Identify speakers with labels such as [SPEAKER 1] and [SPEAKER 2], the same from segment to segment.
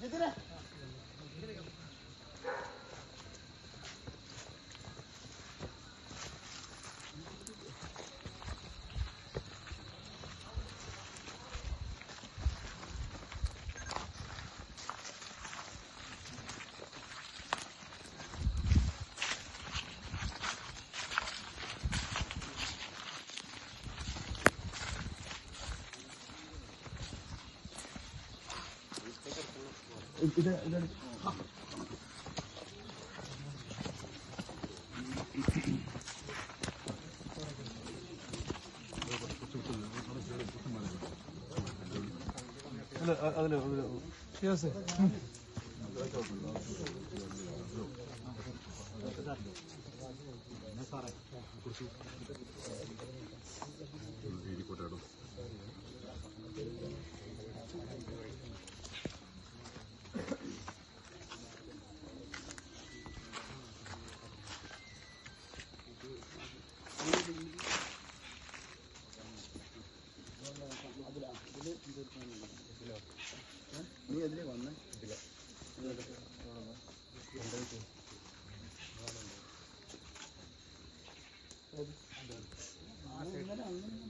[SPEAKER 1] ജിതിനെ ഇത് അതിൽ അതിൽ ഷിയാസേ നീ അതിലേ വന്നേ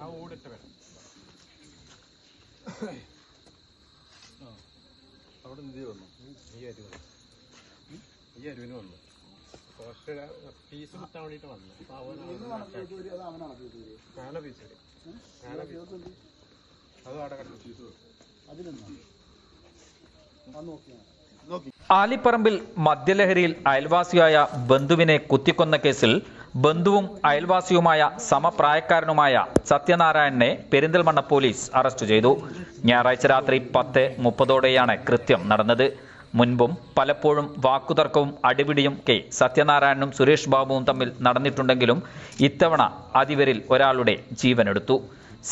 [SPEAKER 2] ആ ഓടിട്ട് വരാം.
[SPEAKER 1] അവിടെ നിധി വന്നു?
[SPEAKER 2] ഈ അരുവ ഈ അരുവിന് വന്നു? കുറച്ച് പീസ് കിട്ടാൻ വേണ്ടിട്ട് വന്നു. കാല പീസ് കാല പീസ് അത് അവിടെ കിടന്നു
[SPEAKER 3] ആലിപ്പറമ്പിൽ മദ്യലഹരിയിൽ അയൽവാസിയായ ബന്ധുവിനെ കുത്തിക്കൊന്ന കേസിൽ ബന്ധുവും അയൽവാസിയുമായ സമപ്രായക്കാരനുമായ സത്യനാരായണനെ പെരിന്തൽമണ്ണ പോലീസ് അറസ്റ്റ് ചെയ്തു. ഞായറാഴ്ച രാത്രി പത്ത് മുപ്പതോടെയാണ് കൃത്യം നടന്നത്. മുൻപും പലപ്പോഴും വാക്കുതർക്കവും അടിപിടിയും കെ സത്യനാരായണനും സുരേഷ് ബാബുവും തമ്മിൽ നടന്നിട്ടുണ്ടെങ്കിലും ഇത്തവണ അതിവരിൽ ഒരാളുടെ ജീവനെടുത്തു.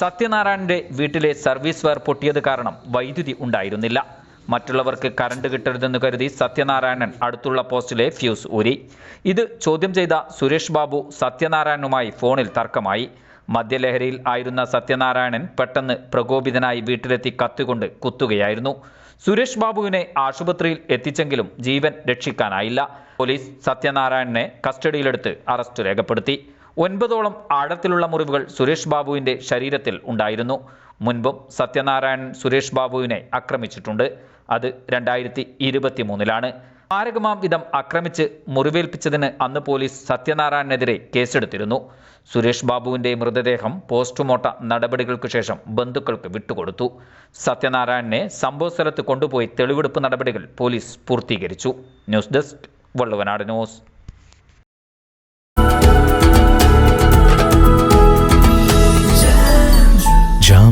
[SPEAKER 3] സത്യനാരായണന്റെ വീട്ടിലെ സർവീസ് വയർ പൊട്ടിയത് കാരണം വൈദ്യുതി ഉണ്ടായിരുന്നില്ല. മറ്റുള്ളവർക്ക് കറണ്ട് കിട്ടരുതെന്ന് കരുതി സത്യനാരായണൻ അടുത്തുള്ള പോസ്റ്റിലെ ഫ്യൂസ് ഊരി. ഇത് ചോദ്യം ചെയ്ത സുരേഷ് ബാബു സത്യനാരായണനുമായി ഫോണിൽ തർക്കമായി. മദ്യലഹരിയിൽ ആയിരുന്ന സത്യനാരായണൻ പെട്ടെന്ന് പ്രകോപിതനായി വീട്ടിലെത്തി കത്തുകൊണ്ട് കുത്തുകയായിരുന്നു. സുരേഷ് ബാബുവിനെ ആശുപത്രിയിൽ എത്തിച്ചെങ്കിലും ജീവൻ രക്ഷിക്കാനായില്ല. പോലീസ് സത്യനാരായണനെ കസ്റ്റഡിയിലെടുത്ത് അറസ്റ്റ് രേഖപ്പെടുത്തി. ഒൻപതോളം ആഴത്തിലുള്ള മുറിവുകൾ സുരേഷ് ബാബുവിന്റെ ശരീരത്തിൽ ഉണ്ടായിരുന്നു. മുൻപും സത്യനാരായണൻ സുരേഷ് ബാബുവിനെ ആക്രമിച്ചിട്ടുണ്ട്. അത് രണ്ടായിരത്തി ഇരുപത്തി മൂന്നിലാണ് മാരകമാം വിധം ആക്രമിച്ച് മുറിവേൽപ്പിച്ചതിന് അന്ന് പോലീസ് സത്യനാരായണനെതിരെ കേസെടുത്തിരുന്നു. സുരേഷ് ബാബുവിന്റെ മൃതദേഹം പോസ്റ്റ്മോർട്ട നടപടികൾക്ക് ശേഷം ബന്ധുക്കൾക്ക് വിട്ടുകൊടുത്തു. സത്യനാരായണനെ സംഭവസ്ഥലത്ത് കൊണ്ടുപോയി തെളിവെടുപ്പ് നടപടികൾ പോലീസ് പൂർത്തീകരിച്ചു. News desk Valluvanad news.